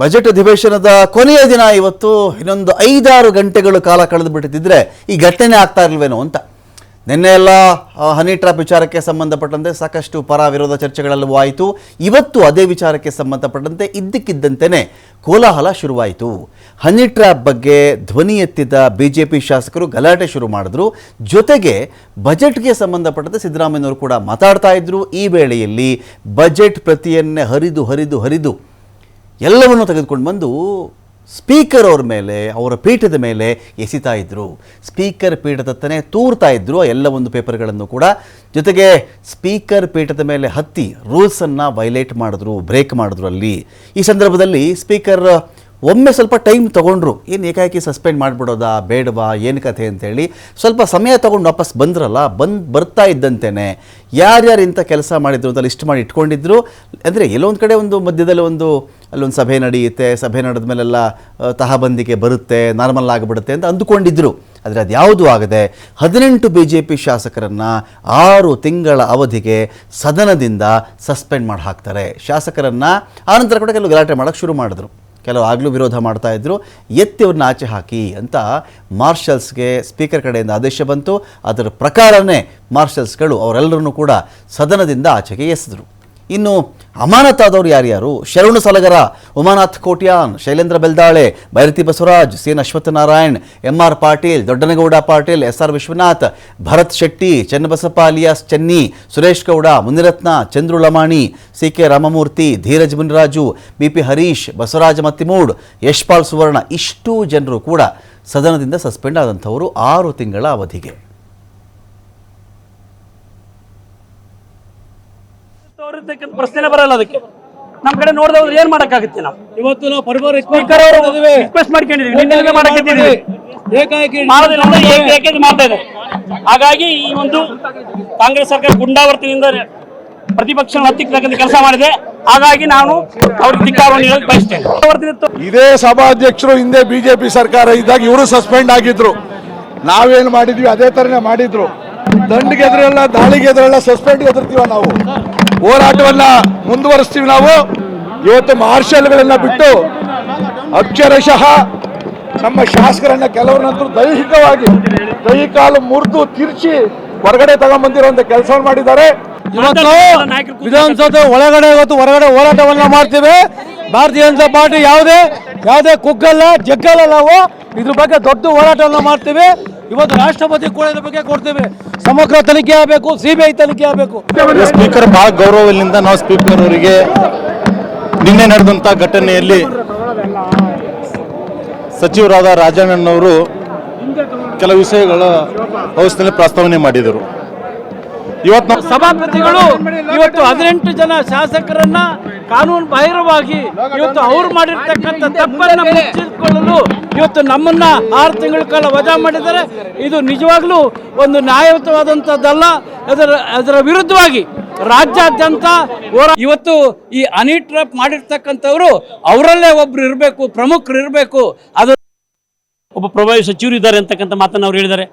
Budget ಅಧಿವೇಶನದ ಕೊನೆಯ ದಿನ ಇವತ್ತು ಇನ್ನೊಂದು ಐದಾರು ಗಂಟೆಗಳು ಕಾಲ ಕಳೆದು ಬಿಟ್ಟಿದ್ದರೆ ಈ ಘಟನೆ ಆಗ್ತಾ ಇರಲ್ವೇನೋ ಅಂತ. ನಿನ್ನೆ ಎಲ್ಲ ಹನಿ ಟ್ರಾಪ್ ವಿಚಾರಕ್ಕೆ ಸಂಬಂಧಪಟ್ಟಂತೆ ಸಾಕಷ್ಟು ಪರ ವಿರೋಧ ಚರ್ಚೆಗಳಲ್ಲೂ ಆಯಿತು. ಇವತ್ತು ಅದೇ ವಿಚಾರಕ್ಕೆ ಸಂಬಂಧಪಟ್ಟಂತೆ ಇದ್ದಕ್ಕಿದ್ದಂತೆಯೇ ಕೋಲಾಹಲ ಶುರುವಾಯಿತು. ಹನಿ ಟ್ರ್ಯಾಪ್ ಬಗ್ಗೆ ಧ್ವನಿ ಎತ್ತಿದ ಬಿ ಜೆ ಪಿ ಶಾಸಕರು ಗಲಾಟೆ ಶುರು ಮಾಡಿದ್ರು. ಜೊತೆಗೆ ಬಜೆಟ್ಗೆ ಸಂಬಂಧಪಟ್ಟಂತೆ ಸಿದ್ದರಾಮಯ್ಯನವರು ಕೂಡ ಮಾತಾಡ್ತಾ ಇದ್ರು. ಈ ವೇಳೆಯಲ್ಲಿ ಬಜೆಟ್ ಪ್ರತಿಯನ್ನೇ ಹರಿದು ಹರಿದು ಹರಿದು ಎಲ್ಲವನ್ನು ತೆಗೆದುಕೊಂಡು ಬಂದು ಸ್ಪೀಕರ್ ಅವ್ರ ಮೇಲೆ, ಅವರ ಪೀಠದ ಮೇಲೆ ಎಸಿತಾ ಇದ್ದರು ಸ್ಪೀಕರ್ ಪೀಠದತ್ತನೇ ತೂರ್ತಾ ಇದ್ದರು ಎಲ್ಲ ಒಂದು ಪೇಪರ್ಗಳನ್ನು ಕೂಡ. ಜೊತೆಗೆ ಸ್ಪೀಕರ್ ಪೀಠದ ಮೇಲೆ ಹತ್ತಿ ರೂಲ್ಸನ್ನು ವೈಲೇಟ್ ಮಾಡಿದ್ರು ಬ್ರೇಕ್ ಮಾಡಿದ್ರು ಅಲ್ಲಿ. ಈ ಸಂದರ್ಭದಲ್ಲಿ ಸ್ಪೀಕರ್ ಒಮ್ಮೆ ಸ್ವಲ್ಪ ಟೈಮ್ ತೊಗೊಂಡ್ರು. ಏನು ಏಕಾಏಕಿ ಸಸ್ಪೆಂಡ್ ಮಾಡಿಬಿಡೋದಾ, ಬೇಡವಾ, ಏನು ಕಥೆ ಅಂತೇಳಿ. ಸ್ವಲ್ಪ ಸಮಯ ತೊಗೊಂಡು ವಾಪಸ್ ಬಂದ್ರಲ್ಲ, ಬಂದು ಬರ್ತಾ ಇದ್ದಂತೆಯೇ ಯಾರ್ಯಾರು ಇಂಥ ಕೆಲಸ ಮಾಡಿದ್ರು ಅಂತ ಲಿಸ್ಟ್ ಮಾಡಿ ಇಟ್ಕೊಂಡಿದ್ರು. ಅಂದರೆ ಎಲ್ಲೊಂದು ಕಡೆ ಒಂದು ಮಧ್ಯದಲ್ಲಿ ಒಂದು ಅಲ್ಲೊಂದು ಸಭೆ ನಡೆಯುತ್ತೆ, ಸಭೆ ನಡೆದ ಮೇಲೆಲ್ಲ ತಹಬಂದಿಗೆ ಬರುತ್ತೆ, ನಾರ್ಮಲ್ ಆಗಿಬಿಡುತ್ತೆ ಅಂತ ಅಂದುಕೊಂಡಿದ್ದರು ಆದರೆ ಅದು ಯಾವುದೂ ಆಗದೆ ಹದಿನೆಂಟು ಬಿ ಜೆ ಪಿ ಶಾಸಕರನ್ನು ಆರು ತಿಂಗಳ ಅವಧಿಗೆ ಸದನದಿಂದ ಸಸ್ಪೆಂಡ್ ಮಾಡಿ ಹಾಕ್ತಾರೆ. ಶಾಸಕರನ್ನು ಆನಂತರ ಕೂಡ ಕೆಲವು ಗಲಾಟೆ ಮಾಡೋಕ್ಕೆ ಶುರು ಮಾಡಿದ್ರು. ಕೆಲವು ಆಗಲೂ ವಿರೋಧ ಮಾಡ್ತಾಯಿದ್ರು ಎತ್ತಿ ಅವ್ರನ್ನ ಆಚೆ ಹಾಕಿ ಅಂತ ಮಾರ್ಷಲ್ಸ್ಗೆ ಸ್ಪೀಕರ್ ಕಡೆಯಿಂದ ಆದೇಶ ಬಂತು. ಅದರ ಪ್ರಕಾರನೇ ಮಾರ್ಷಲ್ಸ್ಗಳು ಅವರೆಲ್ಲರನ್ನೂ ಕೂಡ ಸದನದಿಂದ ಆಚೆಗೆ ಎಸೆದರು. ಇನ್ನು ಅಮಾನತಾದವರು ಯಾರ್ಯಾರು? Sharanu Salagar, Umanath Kotian, Shailendra Beldale, Byrathi Basavaraj, C N Ashwathnarayan, M R Patil, Doddanagouda Patil, S R Vishwanath, Bharath Shetty, Channabasappa alias Chenni, Suresh Gowda, Munirathna, Chandru Lamani, C K Ramamurthy, Dheeraj Muniraju, B P Harish, Basavaraja Mattimud, Yashpal Suvarna, ಇಷ್ಟು ಜನರು ಕೂಡ ಸದನದಿಂದ suspend ಆದಂಥವರು ಆರು ತಿಂಗಳ ಅವಧಿಗೆ. ತೋರಿದ್ದಕ್ಕೆ ಪ್ರಶ್ನೆ ಬರಲ್ಲ ಅದಕ್ಕೆ. ನಮ್ ಕಡೆ ನೋಡಿದ್ರೆ ಹೋದ್ರೆ ಏನ್ ಮಾಡಕ್ಕಾಗುತ್ತೆ ನಾವು? ಇವತ್ತು ನಾವು ಪರಿವಾರ ಸ್ಪೀಕರ್ ಅವರು ರಿಕ್ವೆಸ್ಟ್ ಮಾಡ್ಕೊಂಡಿದೀವಿ ನಿನ್ನೆ ಮಾಡಕ್ಕಿದ್ದೀವಿ ಮಾಡೋದಿಲ್ಲ ಅಂದ್ರೆ ಏಕ- ಮಾಡ್ತಾ ಇದೆ? ಹಾಗಾಗಿ ಈ ಒಂದು ಕಾಂಗ್ರೆಸ್ ಸರ್ಕಾರ ಗುಂಡಾವರ್ತಿನಿಂದ ಪ್ರತಿಪಕ್ಷ ಹತ್ತಿಕ್ಕತಕ್ಕಂಥ ಕೆಲಸ ಮಾಡಿದೆ. ಹಾಗಾಗಿ ನಾನು ಅವ್ರಿಗೆ ಧಿಕ್ಕಾರವನ್ನು ಹೇಳಕ್ ಬಯಸ್ತೇನೆ. ಇದೇ ಸಭಾಧ್ಯಕ್ಷರು ಹಿಂದೆ ಬಿಜೆಪಿ ಸರ್ಕಾರ ಇದ್ದಾಗ ಇವರು ಸಸ್ಪೆಂಡ್ ಆಗಿದ್ರು. ನಾವೇನ್ ಮಾಡಿದ್ವಿ ಅದೇ ತರನೇ ಮಾಡಿದ್ರು. ದಂಡಿಗೆ ದಾಳಿಗೆದ್ರೆಲ್ಲ ದಾಳಿಗೆ ಎದುರೆಲ್ಲ ಸಸ್ಪೆಂಡ್ ಎದುರ್ತೀವ ನಾವು? ಹೋರಾಟವನ್ನ ಮುಂದುವರಿಸ್ತೀವಿ ನಾವು. ಇವತ್ತು ಮಾರ್ಷಲ್ಗಳನ್ನ ಬಿಟ್ಟು ಅಕ್ಷರಶಃ ನಮ್ಮ ಶಾಸಕರನ್ನ ಕೆಲವರನ್ನಂತೂ ದೈಹಿಕವಾಗಿ, ಕೈ ಕಾಲು ಮುರಿದು ತಿರ್ಚಿ ಹೊರಗಡೆ ತಗೊಂಡ್ಬಂದಿರುವಂತ ಕೆಲಸವನ್ನು ಮಾಡಿದ್ದಾರೆ. ಇವತ್ತು ವಿಧಾನಸೌಧ ಒಳಗಡೆ ಇವತ್ತು ಹೊರಗಡೆ ಹೋರಾಟವನ್ನ ಮಾಡ್ತೇವೆ. ಭಾರತೀಯ ಜನತಾ ಪಾರ್ಟಿ ಯಾವುದೇ ಯಾವುದೇ ಕುಗ್ಗಲ್ಲ, ಜಗ್ಗಲ್ಲ ನಾವು. ಇದ್ರ ಬಗ್ಗೆ ದೊಡ್ಡ ಹೋರಾಟವನ್ನ ಮಾಡ್ತೇವೆ. ಇವತ್ತು ರಾಷ್ಟ್ರಪತಿ ಕೂಡ ಬಗ್ಗೆ ಕೊಡ್ತೇವೆ. ಸಮಗ್ರ ತನಿಖೆ ಆಗಬೇಕು, ಸಿಬಿಐ ತನಿಖೆ ಆಗಬೇಕು. ಸ್ಪೀಕರ್ ಬಹಳ ಗೌರವದಿಂದ ನಾವು ಸ್ಪೀಕರ್ ಅವರಿಗೆ ನಿನ್ನೆ ನಡೆದಂತ ಘಟನೆಯಲ್ಲಿ ಸಚಿವರಾದ ರಾಜಣ್ಣನವರು ಕೆಲವು ವಿಷಯಗಳ ಹೌಸ್ನಲ್ಲಿ ಪ್ರಸ್ತಾವನೆ ಮಾಡಿದರು. ಇವತ್ತು ಸಭಾಪತಿಗಳು ಇವತ್ತು ಹದಿನೆಂಟು ಜನ ಶಾಸಕರನ್ನ ಕಾನೂನು ಬಾಹಿರವಾಗಿ ಇವತ್ತು ಅವ್ರು ಮಾಡಿರ್ತಕ್ಕಂಥ ತಪ್ಪನ್ನ ಮುಚ್ಚಿಕೊಳ್ಳಲು ಇವತ್ತು ನಮ್ಮನ್ನ ಆರು ತಿಂಗಳ ಕಾಲ ವಜಾ ಮಾಡಿದ್ದಾರೆ. ಇದು ನಿಜವಾಗ್ಲೂ ಒಂದು ನ್ಯಾಯಯುತವಾದಂಥದ್ದಲ್ಲ. ಅದರ ಅದರ ವಿರುದ್ಧವಾಗಿ ರಾಜ್ಯಾದ್ಯಂತ ಇವತ್ತು ಈ ಅನಿ ಟ್ರಪ್ ಮಾಡಿರ್ತಕ್ಕಂಥವ್ರು ಅವರಲ್ಲೇ ಒಬ್ರು ಇರಬೇಕು ಪ್ರಮುಖರು ಇರಬೇಕು. ಅದು ಒಬ್ಬ ಪ್ರಭಾವಿ ಸಚಿವರು ಇದ್ದಾರೆ ಅಂತಕ್ಕಂಥ ಮಾತನ್ನು ಅವ್ರು ಹೇಳಿದ್ದಾರೆ.